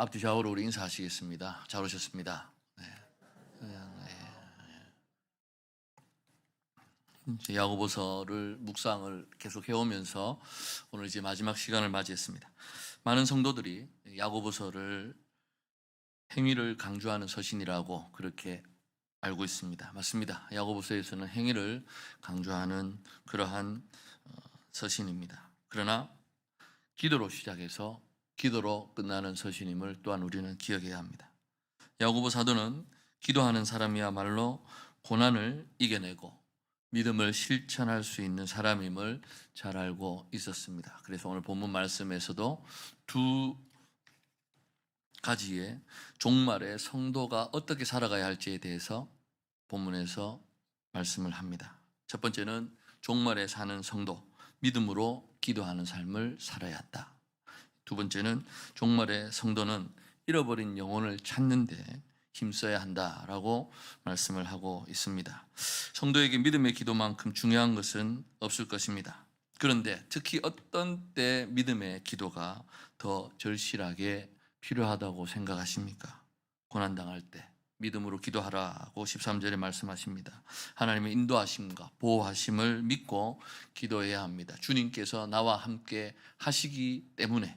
앞뒤 좌우로 우리 인사하시겠습니다. 잘 오셨습니다. 네. 이제 야고보서를 묵상을 계속 해오면서 오늘 이제 마지막 시간을 맞이했습니다. 많은 성도들이 야고보서를 행위를 강조하는 서신이라고 그렇게 알고 있습니다. 맞습니다. 야고보서에서는 행위를 강조하는 그러한 어, 서신입니다. 그러나 기도로 시작해서 기도로 끝나는 서신임을 또한 우리는 기억해야 합니다. 야고보 사도는 기도하는 사람이야말로 고난을 이겨내고 믿음을 실천할 수 있는 사람임을 잘 알고 있었습니다. 그래서 오늘 본문 말씀에서도 두 가지의 종말의 성도가 어떻게 살아가야 할지에 대해서 본문에서 말씀을 합니다. 첫 번째는 종말에 사는 성도, 믿음으로 기도하는 삶을 살아야 한다. 두 번째는 종말의 성도는 잃어버린 영혼을 찾는데 힘써야 한다라고 말씀을 하고 있습니다. 성도에게 믿음의 기도만큼 중요한 것은 없을 것입니다. 그런데 특히 어떤 때 믿음의 기도가 더 절실하게 필요하다고 생각하십니까? 고난당할 때 믿음으로 기도하라고 13절에 말씀하십니다. 하나님의 인도하심과 보호하심을 믿고 기도해야 합니다. 주님께서 나와 함께 하시기 때문에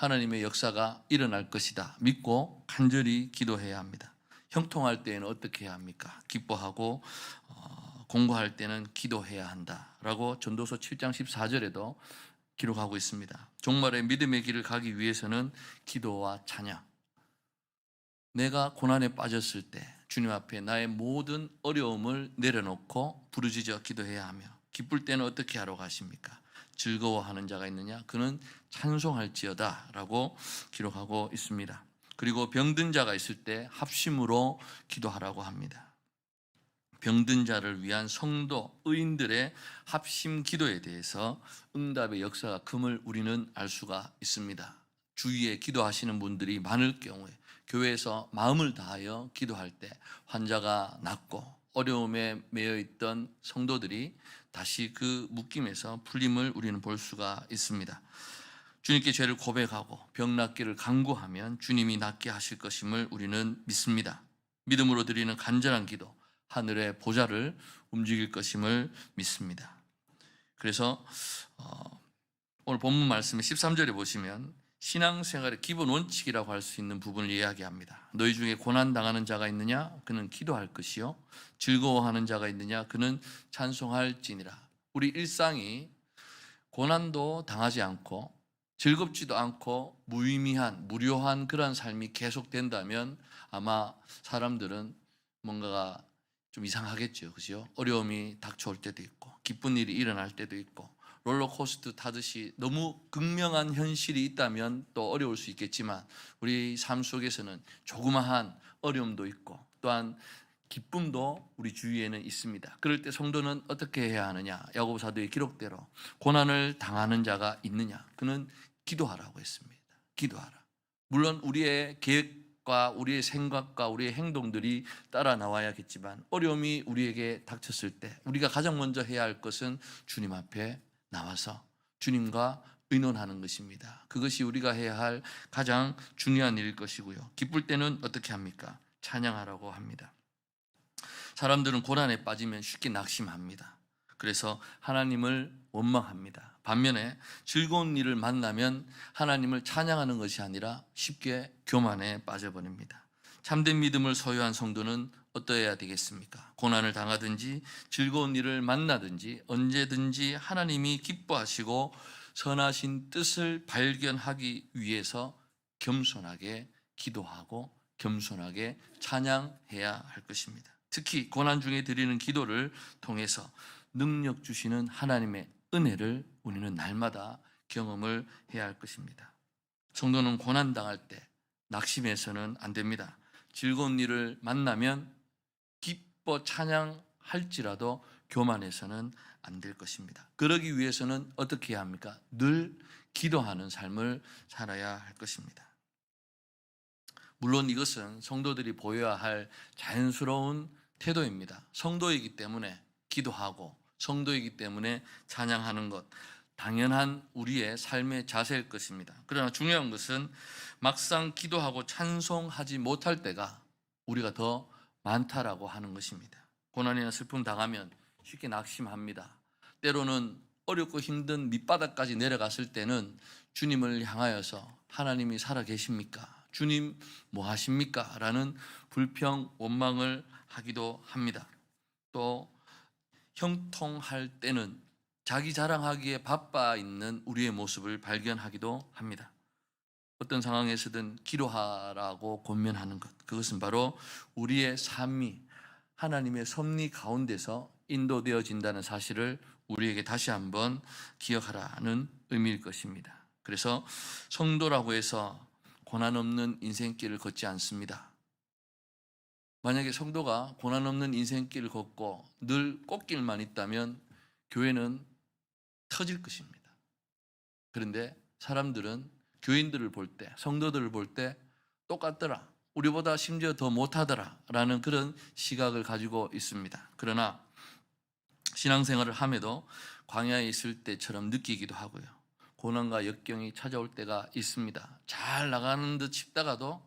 하나님의 역사가 일어날 것이다. 믿고 간절히 기도해야 합니다. 형통할 때에는 어떻게 해야 합니까? 기뻐하고 어, 공부할 때는 기도해야 한다라고 전도서 7장 14절에도 기록하고 있습니다. 종말의 믿음의 길을 가기 위해서는 기도와 찬양. 내가 고난에 빠졌을 때 주님 앞에 나의 모든 어려움을 내려놓고 부르짖어 기도해야 하며 기쁠 때는 어떻게 하러 가십니까? 즐거워하는 자가 있느냐? 그는 찬송할지어다 라고 기록하고 있습니다. 그리고 병든 자가 있을 때 합심으로 기도하라고 합니다. 병든 자를 위한 성도 의인들의 합심 기도에 대해서 응답의 역사가 금을 우리는 알 수가 있습니다. 주위에 기도하시는 분들이 많을 경우에 교회에서 마음을 다하여 기도할 때 환자가 낫고 어려움에 매여 있던 성도들이 다시 그 묶임에서 풀림을 우리는 볼 수가 있습니다. 주님께 죄를 고백하고 병 낫기를 간구하면 주님이 낫게 하실 것임을 우리는 믿습니다. 믿음으로 드리는 간절한 기도, 하늘의 보좌를 움직일 것임을 믿습니다. 그래서 어, 오늘 본문 말씀의 13절에 보시면 신앙생활의 기본 원칙이라고 할 수 있는 부분을 이야기합니다. 너희 중에 고난 당하는 자가 있느냐? 그는 기도할 것이요. 즐거워하는 자가 있느냐? 그는 찬송할지니라. 우리 일상이 고난도 당하지 않고 즐겁지도 않고 무의미한 무료한 그런 삶이 계속된다면 아마 사람들은 뭔가가 좀 이상하겠죠. 그죠? 어려움이 닥쳐올 때도 있고 기쁜 일이 일어날 때도 있고 롤러코스터 타듯이 너무 극명한 현실이 있다면 또 어려울 수 있겠지만 우리 삶 속에서는 조그마한 어려움도 있고 또한 기쁨도 우리 주위에는 있습니다. 그럴 때 성도는 어떻게 해야 하느냐? 야고보 사도의 기록대로 고난을 당하는 자가 있느냐? 그는 기도하라고 했습니다. 기도하라. 물론 우리의 계획과 우리의 생각과 우리의 행동들이 따라 나와야겠지만 어려움이 우리에게 닥쳤을 때 우리가 가장 먼저 해야 할 것은 주님 앞에 나와서 주님과 의논하는 것입니다. 그것이 우리가 해야 할 가장 중요한 일일 것이고요. 기쁠 때는 어떻게 합니까? 찬양하라고 합니다. 사람들은 고난에 빠지면 쉽게 낙심합니다. 그래서 하나님을 원망합니다. 반면에 즐거운 일을 만나면 하나님을 찬양하는 것이 아니라 쉽게 교만에 빠져버립니다. 참된 믿음을 소유한 성도는 어떠해야 되겠습니까? 고난을 당하든지 즐거운 일을 만나든지 언제든지 하나님이 기뻐하시고 선하신 뜻을 발견하기 위해서 겸손하게 기도하고 겸손하게 찬양해야 할 것입니다. 특히 고난 중에 드리는 기도를 통해서 능력 주시는 하나님의 은혜를 우리는 날마다 경험을 해야 할 것입니다. 성도는 고난 당할 때 낙심해서는 안 됩니다. 즐거운 일을 만나면 기뻐 찬양할지라도 교만해서는 안 될 것입니다. 그러기 위해서는 어떻게 해야 합니까? 늘 기도하는 삶을 살아야 할 것입니다. 물론 이것은 성도들이 보여야 할 자연스러운 태도입니다. 성도이기 때문에 기도하고 성도이기 때문에 찬양하는 것 당연한 우리의 삶의 자세일 것입니다. 그러나 중요한 것은 막상 기도하고 찬송하지 못할 때가 우리가 더 많다라고 하는 것입니다. 고난이나 슬픔 당하면 쉽게 낙심합니다. 때로는 어렵고 힘든 밑바닥까지 내려갔을 때는 주님을 향하여서 하나님이 살아 계십니까? 주님 뭐 하십니까? 라는 불평, 원망을 하기도 합니다. 또 형통할 때는 자기 자랑하기에 바빠 있는 우리의 모습을 발견하기도 합니다. 어떤 상황에서든 기도하라고 권면하는 것. 그것은 바로 우리의 삶이 하나님의 섭리 가운데서 인도되어진다는 사실을 우리에게 다시 한번 기억하라는 의미일 것입니다. 그래서 성도라고 해서 고난 없는 인생길을 걷지 않습니다. 만약에 성도가 고난 없는 인생길을 걷고 늘 꽃길만 있다면 교회는 터질 것입니다. 그런데 사람들은 교인들을 볼 때, 성도들을 볼 때 똑같더라. 우리보다 심지어 더 못하더라. 라는 그런 시각을 가지고 있습니다. 그러나 신앙생활을 함에도 광야에 있을 때처럼 느끼기도 하고요. 고난과 역경이 찾아올 때가 있습니다. 잘 나가는 듯 싶다가도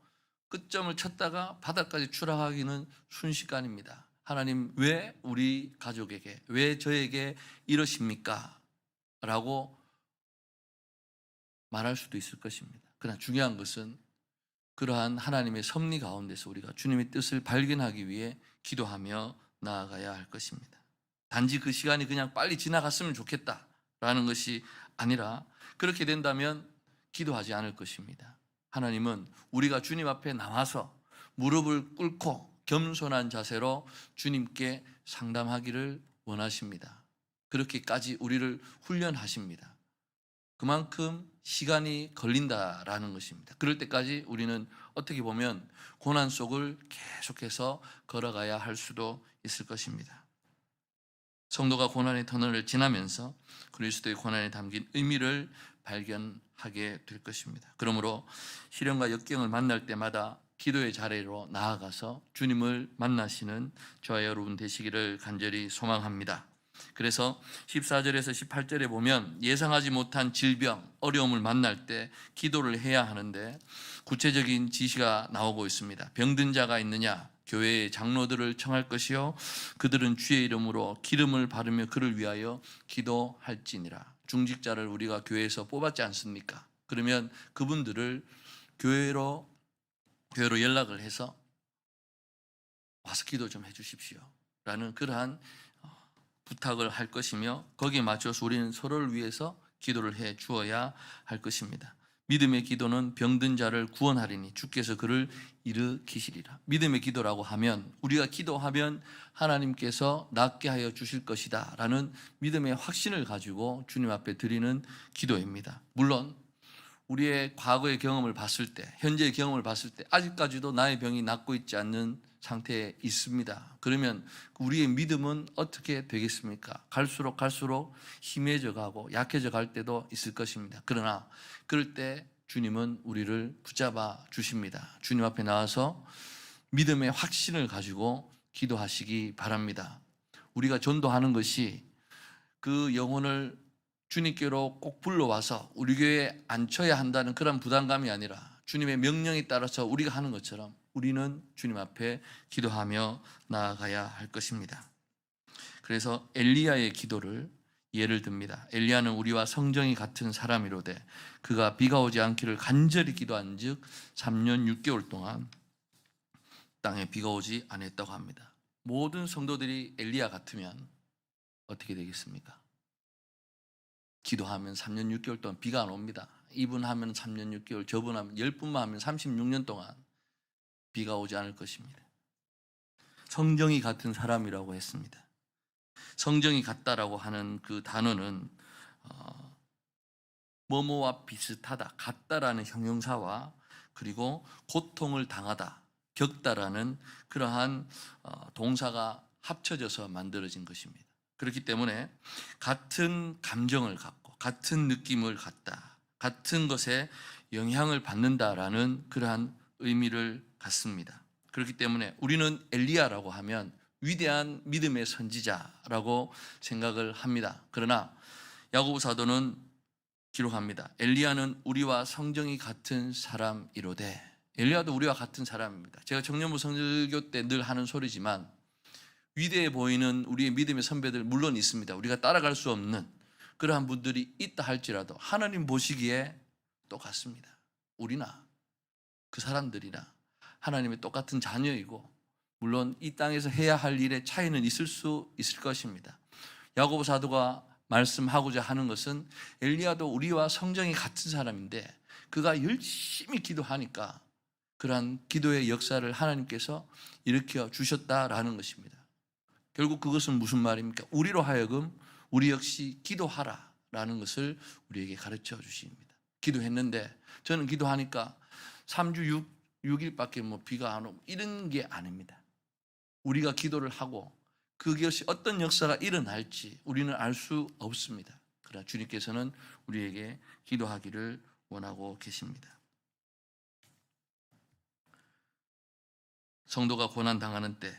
끝점을 쳤다가 바닥까지 추락하기는 순식간입니다. 하나님 왜 우리 가족에게 왜 저에게 이러십니까? 라고 말할 수도 있을 것입니다. 그러나 중요한 것은 그러한 하나님의 섭리 가운데서 우리가 주님의 뜻을 발견하기 위해 기도하며 나아가야 할 것입니다. 단지 그 시간이 그냥 빨리 지나갔으면 좋겠다라는 것이 아니라 그렇게 된다면 기도하지 않을 것입니다. 하나님은 우리가 주님 앞에 나와서 무릎을 꿇고 겸손한 자세로 주님께 상담하기를 원하십니다. 그렇게까지 우리를 훈련하십니다. 그만큼 시간이 걸린다라는 것입니다. 그럴 때까지 우리는 어떻게 보면 고난 속을 계속해서 걸어가야 할 수도 있을 것입니다. 성도가 고난의 터널을 지나면서 그리스도의 고난에 담긴 의미를 발견하게 될 것입니다. 그러므로 시련과 역경을 만날 때마다 기도의 자리로 나아가서 주님을 만나시는 저와 여러분 되시기를 간절히 소망합니다. 그래서 14절에서 18절에 보면 예상하지 못한 질병, 어려움을 만날 때 기도를 해야 하는데 구체적인 지시가 나오고 있습니다. 병든 자가 있느냐? 교회의 장로들을 청할 것이요 그들은 주의 이름으로 기름을 바르며 그를 위하여 기도할지니라. 중직자를 우리가 교회에서 뽑았지 않습니까? 그러면 그분들을 교회로 교회로 연락을 해서 와서 기도 좀 해주십시오. 라는 그러한 어, 부탁을 할 것이며 거기에 맞춰서 우리는 서로를 위해서 기도를 해 주어야 할 것입니다. 믿음의 기도는 병든 자를 구원하리니 주께서 그를 일으키시리라. 믿음의 기도라고 하면 우리가 기도하면 하나님께서 낫게 하여 주실 것이다 라는 믿음의 확신을 가지고 주님 앞에 드리는 기도입니다. 물론 우리의 과거의 경험을 봤을 때, 현재의 경험을 봤을 때 아직까지도 나의 병이 낫고 있지 않는 상태에 있습니다. 그러면 우리의 믿음은 어떻게 되겠습니까? 갈수록 갈수록 힘해져 가고 약해져 갈 때도 있을 것입니다. 그러나 그럴 때 주님은 우리를 붙잡아 주십니다. 주님 앞에 나와서 믿음의 확신을 가지고 기도하시기 바랍니다. 우리가 전도하는 것이 그 영혼을 주님께로 꼭 불러와서 우리 교회에 앉혀야 한다는 그런 부담감이 아니라 주님의 명령에 따라서 우리가 하는 것처럼 우리는 주님 앞에 기도하며 나아가야 할 것입니다. 그래서 엘리야의 기도를 예를 듭니다. 엘리야는 우리와 성정이 같은 사람이로되 그가 비가 오지 않기를 간절히 기도한즉 3년 6개월 동안 땅에 비가 오지 않았다고 합니다. 모든 성도들이 엘리야 같으면 어떻게 되겠습니까? 기도하면 3년 6개월 동안 비가 안 옵니다. 이분 하면 3년 6개월, 저분 하면 10분만 하면 36년 동안 비가 오지 않을 것입니다. 성정이 같은 사람이라고 했습니다. 성정이 같다라고 하는 그 단어는 어, 뭐뭐와 비슷하다, 같다라는 형용사와 그리고 고통을 당하다, 겪다라는 그러한 어, 동사가 합쳐져서 만들어진 것입니다. 그렇기 때문에 같은 감정을 갖고 같은 느낌을 갖다, 같은 것에 영향을 받는다라는 그러한 의미를 갖습니다. 그렇기 때문에 우리는 엘리야라고 하면 위대한 믿음의 선지자라고 생각을 합니다. 그러나 야고보 사도는 기록합니다. 엘리야는 우리와 성정이 같은 사람이로되 엘리야도 우리와 같은 사람입니다. 제가 청년부 성질교 때 늘 하는 소리지만 위대해 보이는 우리의 믿음의 선배들 물론 있습니다. 우리가 따라갈 수 없는 그러한 분들이 있다 할지라도 하나님 보시기에 똑같습니다. 우리나 그 사람들이나 하나님의 똑같은 자녀이고 물론 이 땅에서 해야 할 일에 차이는 있을 수 있을 것입니다. 야고보 사도가 말씀하고자 하는 것은 엘리야도 우리와 성정이 같은 사람인데 그가 열심히 기도하니까 그러한 기도의 역사를 하나님께서 일으켜 주셨다라는 것입니다. 결국 그것은 무슨 말입니까? 우리로 하여금 우리 역시 기도하라 라는 것을 우리에게 가르쳐 주십니다. 기도했는데 저는 기도하니까 3주 6, 6일밖에 뭐 비가 안 오고 이런 게 아닙니다. 우리가 기도를 하고 그것이 어떤 역사가 일어날지 우리는 알 수 없습니다. 그러나 주님께서는 우리에게 기도하기를 원하고 계십니다. 성도가 고난 당하는 때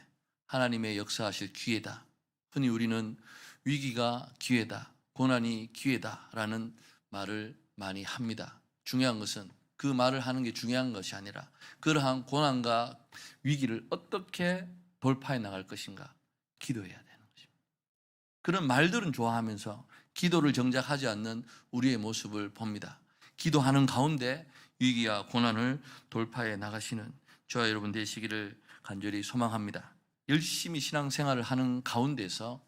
하나님의 역사하실 기회다. 흔히 우리는 위기가 기회다. 고난이 기회다 라는 말을 많이 합니다. 중요한 것은 그 말을 하는 게 중요한 것이 아니라 그러한 고난과 위기를 어떻게 돌파해 나갈 것인가 기도해야 되는 것입니다. 그런 말들은 좋아하면서 기도를 정작 하지 않는 우리의 모습을 봅니다. 기도하는 가운데 위기와 고난을 돌파해 나가시는 저와 여러분 되시기를 간절히 소망합니다. 열심히 신앙생활을 하는 가운데서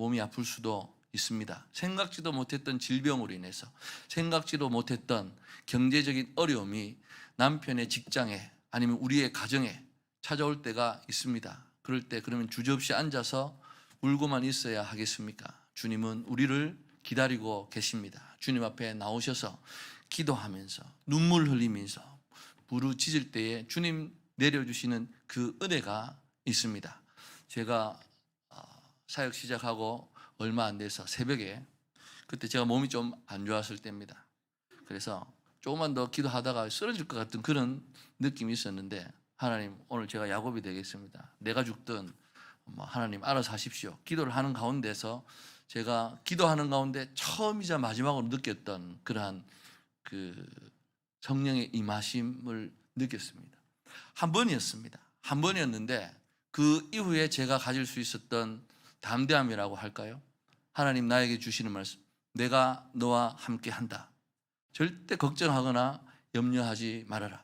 몸이 아플 수도 있습니다. 생각지도 못했던 질병으로 인해서 생각지도 못했던 경제적인 어려움이 남편의 직장에 아니면 우리의 가정에 찾아올 때가 있습니다. 그럴 때 그러면 주저없이 앉아서 울고만 있어야 하겠습니까? 주님은 우리를 기다리고 계십니다. 주님 앞에 나오셔서 기도하면서 눈물 흘리면서 부르짖을 때에 주님 내려주시는 그 은혜가 있습니다. 제가 어, 사역 시작하고 얼마 안 돼서 새벽에 그때 제가 몸이 좀 안 좋았을 때입니다. 그래서 조금만 더 기도하다가 쓰러질 것 같은 그런 느낌이 있었는데 하나님 오늘 제가 야곱이 되겠습니다. 내가 죽든 뭐 하나님 알아서 하십시오. 기도를 하는 가운데서 제가 기도하는 가운데 처음이자 마지막으로 느꼈던 그러한 그 성령의 임하심을 느꼈습니다. 한 번이었습니다. 한 번이었는데 그 이후에 제가 가질 수 있었던 담대함이라고 할까요? 하나님 나에게 주시는 말씀. 내가 너와 함께 한다. 절대 걱정하거나 염려하지 말아라.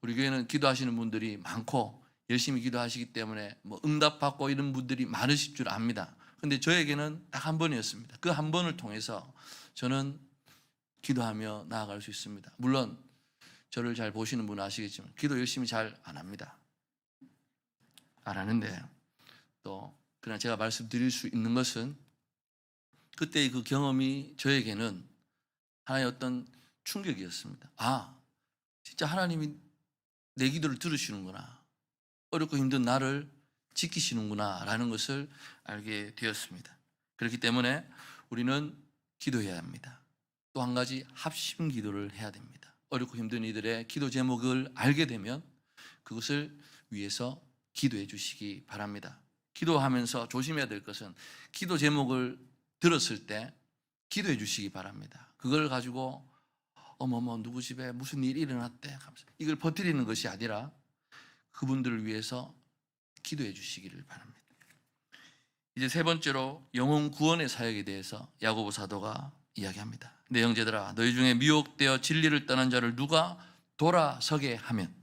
우리 교회는 기도하시는 분들이 많고 열심히 기도하시기 때문에 뭐 응답받고 이런 분들이 많으실 줄 압니다. 근데 저에게는 딱 한 번이었습니다. 그 한 번을 통해서 저는 기도하며 나아갈 수 있습니다. 물론 저를 잘 보시는 분은 아시겠지만 기도 열심히 잘 안 합니다. 안 하는데 또 그러나 제가 말씀드릴 수 있는 것은 그때의 그 경험이 저에게는 하나의 어떤 충격이었습니다. 아, 진짜 하나님이 내 기도를 들으시는구나. 어렵고 힘든 나를 지키시는구나. 라는 것을 알게 되었습니다. 그렇기 때문에 우리는 기도해야 합니다. 또 한 가지 합심 기도를 해야 됩니다. 어렵고 힘든 이들의 기도 제목을 알게 되면 그것을 위해서 기도해 주시기 바랍니다. 기도하면서 조심해야 될 것은 기도 제목을 들었을 때 기도해 주시기 바랍니다. 그걸 가지고 어머머 누구 집에 무슨 일이 일어났대 이걸 버티는 것이 아니라 그분들을 위해서 기도해 주시기를 바랍니다. 이제 세 번째로 영혼 구원의 사역에 대해서 야고보 사도가 이야기합니다. 내 형제들아 너희 중에 미혹되어 진리를 떠난 자를 누가 돌아서게 하면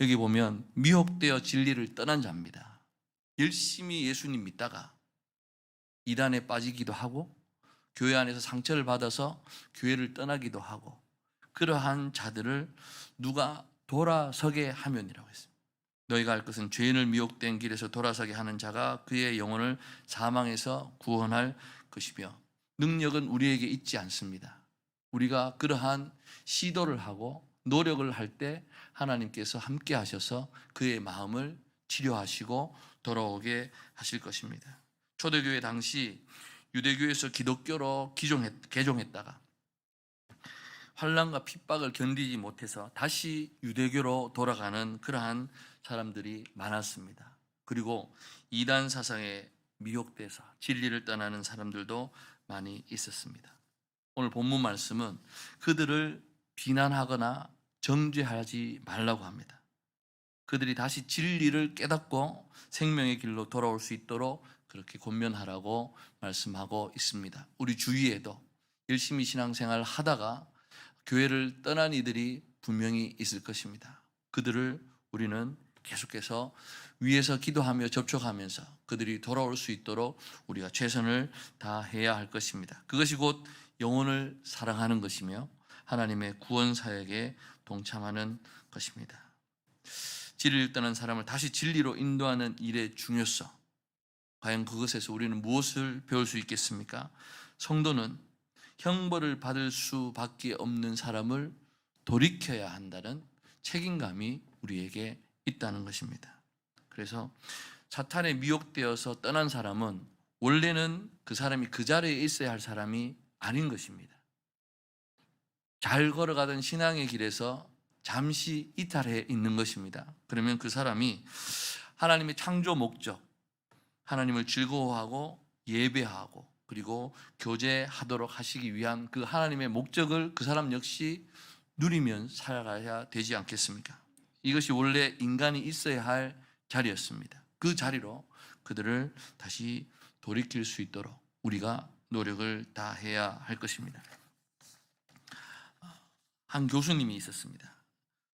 여기 보면 미혹되어 진리를 떠난 자입니다. 열심히 예수님 믿다가 이단에 빠지기도 하고 교회 안에서 상처를 받아서 교회를 떠나기도 하고 그러한 자들을 누가 돌아서게 하면이라고 했습니다. 너희가 알 것은 죄인을 미혹된 길에서 돌아서게 하는 자가 그의 영혼을 사망에서 구원할 것이며 능력은 우리에게 있지 않습니다. 우리가 그러한 시도를 하고 노력을 할 때 하나님께서 함께 하셔서 그의 마음을 치료하시고 돌아오게 하실 것입니다. 초대교회 당시 유대교에서 기독교로 기종했, 개종했다가 환란과 핍박을 견디지 못해서 다시 유대교로 돌아가는 그러한 사람들이 많았습니다. 그리고 이단 사상에 미혹돼서 진리를 떠나는 사람들도 많이 있었습니다. 오늘 본문 말씀은 그들을 비난하거나 정죄하지 말라고 합니다. 그들이 다시 진리를 깨닫고 생명의 길로 돌아올 수 있도록 그렇게 권면하라고 말씀하고 있습니다. 우리 주위에도 열심히 신앙생활 하다가 교회를 떠난 이들이 분명히 있을 것입니다. 그들을 우리는 계속해서 위에서 기도하며 접촉하면서 그들이 돌아올 수 있도록 우리가 최선을 다해야 할 것입니다. 그것이 곧 영혼을 사랑하는 것이며 하나님의 구원 사역에 동참하는 것입니다. 진리를 떠난 사람을 다시 진리로 인도하는 일의 중요성. 과연 그것에서 우리는 무엇을 배울 수 있겠습니까? 성도는 형벌을 받을 수밖에 없는 사람을 돌이켜야 한다는 책임감이 우리에게 있다는 것입니다. 그래서 사탄에 미혹되어서 떠난 사람은 원래는 그 사람이 그 자리에 있어야 할 사람이 아닌 것입니다. 잘 걸어가던 신앙의 길에서 잠시 이탈해 있는 것입니다. 그러면 그 사람이 하나님의 창조 목적, 하나님을 즐거워하고 예배하고 그리고 교제하도록 하시기 위한 그 하나님의 목적을 그 사람 역시 누리면 살아가야 되지 않겠습니까? 이것이 원래 인간이 있어야 할 자리였습니다. 그 자리로 그들을 다시 돌이킬 수 있도록 우리가 노력을 다 해야 할 것입니다. 한 교수님이 있었습니다.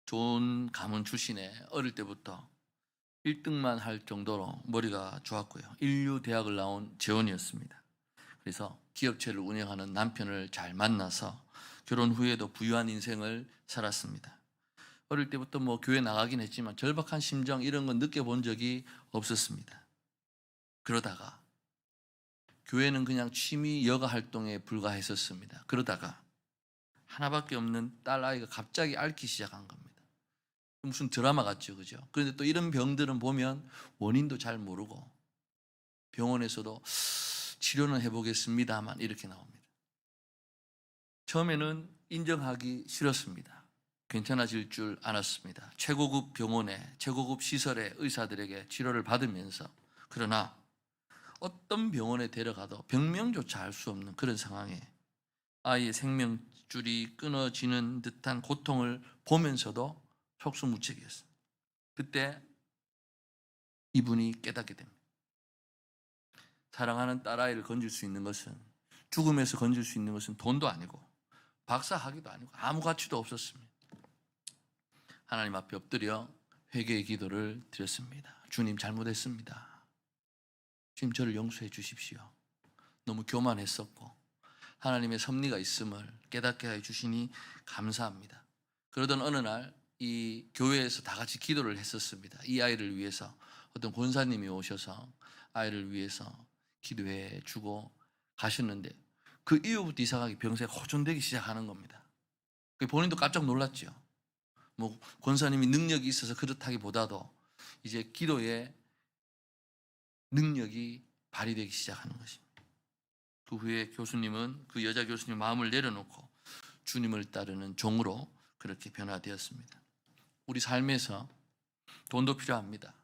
좋은 가문 출신에 어릴 때부터 1등만 할 정도로 머리가 좋았고요. 인류 대학을 나온 재원이었습니다. 그래서 기업체를 운영하는 남편을 잘 만나서 결혼 후에도 부유한 인생을 살았습니다. 어릴 때부터 뭐 교회 나가긴 했지만 절박한 심정 이런 건 느껴본 적이 없었습니다. 그러다가 교회는 그냥 취미 여가 활동에 불과했었습니다. 그러다가 하나밖에 없는 딸 아이가 갑자기 앓기 시작한 겁니다. 무슨 드라마 같죠, 그죠? 그런데 또 이런 병들은 보면 원인도 잘 모르고 병원에서도 치료는 해보겠습니다만 이렇게 나옵니다. 처음에는 인정하기 싫었습니다. 괜찮아질 줄 알았습니다. 최고급 병원에, 최고급 시설의 의사들에게 치료를 받으면서 그러나 어떤 병원에 데려가도 병명조차 알 수 없는 그런 상황에 아이의 생명줄이 끊어지는 듯한 고통을 보면서도 속수무책이었어요. 그때 이분이 깨닫게 됩니다. 사랑하는 딸아이를 건질 수 있는 것은 죽음에서 건질 수 있는 것은 돈도 아니고 박사학위도 아니고 아무 가치도 없었습니다. 하나님 앞에 엎드려 회개의 기도를 드렸습니다. 주님 잘못했습니다. 주님 저를 용서해 주십시오. 너무 교만했었고 하나님의 섭리가 있음을 깨닫게 해 주시니 감사합니다. 그러던 어느 날 이 교회에서 다 같이 기도를 했었습니다. 이 아이를 위해서 어떤 권사님이 오셔서 아이를 위해서 기도해 주고 가셨는데 그 이후부터 이상하게 병세가 호전되기 시작하는 겁니다. 그 본인도 깜짝 놀랐죠. 뭐 권사님이 능력이 있어서 그렇다기보다도 이제 기도에 능력이 발휘되기 시작하는 것입니다. 그 후에 교수님은 그 여자 교수님 마음을 내려놓고 주님을 따르는 종으로 그렇게 변화되었습니다. 우리 삶에서 돈도 필요합니다.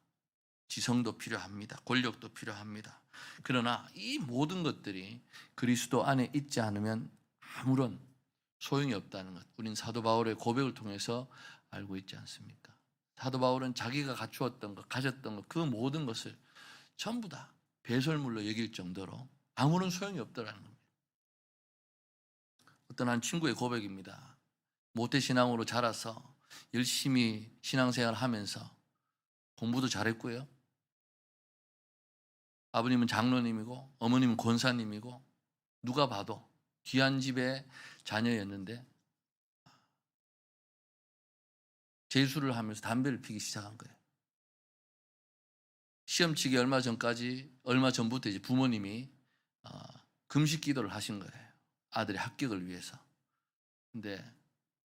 지성도 필요합니다. 권력도 필요합니다. 그러나 이 모든 것들이 그리스도 안에 있지 않으면 아무런 소용이 없다는 것. 우린 사도 바울의 고백을 통해서 알고 있지 않습니까? 사도 바울은 자기가 갖추었던 것, 가졌던 것, 그 모든 것을 전부 다 배설물로 여길 정도로 아무런 소용이 없더라는 겁니다. 어떤 한 친구의 고백입니다. 모태 신앙으로 자라서 열심히 신앙생활 하면서 공부도 잘했고요. 아버님은 장로님이고 어머님은 권사님이고 누가 봐도 귀한 집의 자녀였는데 재수를 하면서 담배를 피기 시작한 거예요. 시험 치기 얼마 전까지 얼마 전부터 이제 부모님이 어, 금식 기도를 하신 거예요. 아들의 합격을 위해서. 근데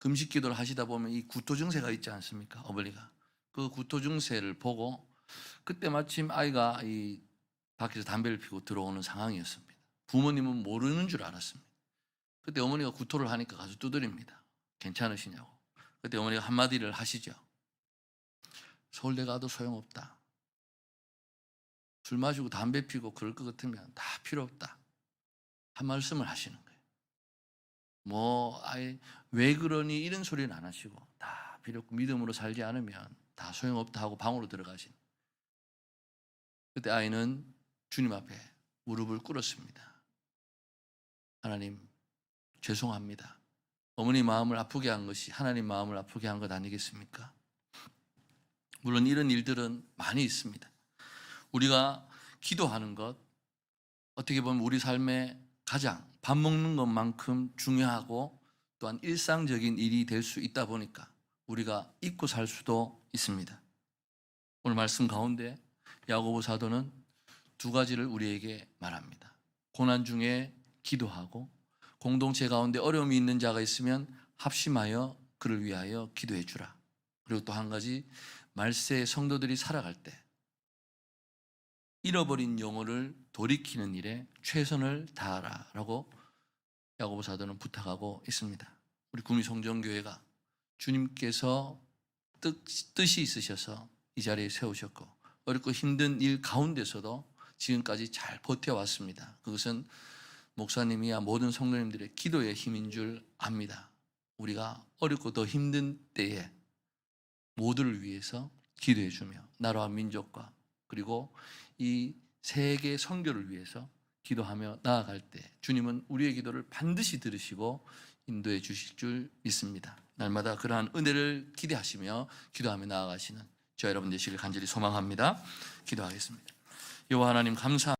금식 기도를 하시다 보면 이 구토 증세가 있지 않습니까? 어머니가 그 구토 증세를 보고 그때 마침 아이가 이 밖에서 담배를 피고 들어오는 상황이었습니다. 부모님은 모르는 줄 알았습니다. 그때 어머니가 구토를 하니까 가서 두드립니다. 괜찮으시냐고. 그때 어머니가 한마디를 하시죠. 서울대 가도 소용없다. 술 마시고 담배 피고 그럴 것 같으면 다 필요 없다. 한 말씀을 하시는. 뭐 아예 왜 그러니 이런 소리는 안 하시고 다 비록 믿음으로 살지 않으면 다 소용없다 하고 방으로 들어가신 그때 아이는 주님 앞에 무릎을 꿇었습니다. 하나님 죄송합니다. 어머니 마음을 아프게 한 것이 하나님 마음을 아프게 한 것 아니겠습니까? 물론 이런 일들은 많이 있습니다. 우리가 기도하는 것 어떻게 보면 우리 삶의 가장 밥 먹는 것만큼 중요하고 또한 일상적인 일이 될 수 있다 보니까 우리가 잊고 살 수도 있습니다. 오늘 말씀 가운데 야고보 사도는 두 가지를 우리에게 말합니다. 고난 중에 기도하고 공동체 가운데 어려움이 있는 자가 있으면 합심하여 그를 위하여 기도해 주라. 그리고 또 한 가지 말세 성도들이 살아갈 때 잃어버린 영혼을 돌이키는 일에 최선을 다하라라고 야고보 사도는 부탁하고 있습니다. 우리 구미 성전교회가 주님께서 뜻, 뜻이 있으셔서 이 자리에 세우셨고 어렵고 힘든 일 가운데서도 지금까지 잘 버텨왔습니다. 그것은 목사님이야 모든 성도님들의 기도의 힘인 줄 압니다. 우리가 어렵고 더 힘든 때에 모두를 위해서 기도해 주며 나라와 민족과 그리고 이 세계 선교를 위해서 기도하며 나아갈 때 주님은 우리의 기도를 반드시 들으시고 인도해 주실 줄 믿습니다. 날마다 그러한 은혜를 기대하시며 기도하며 나아가시는 저 여러분 되시길 간절히 소망합니다. 기도하겠습니다. 여호와 하나님 감사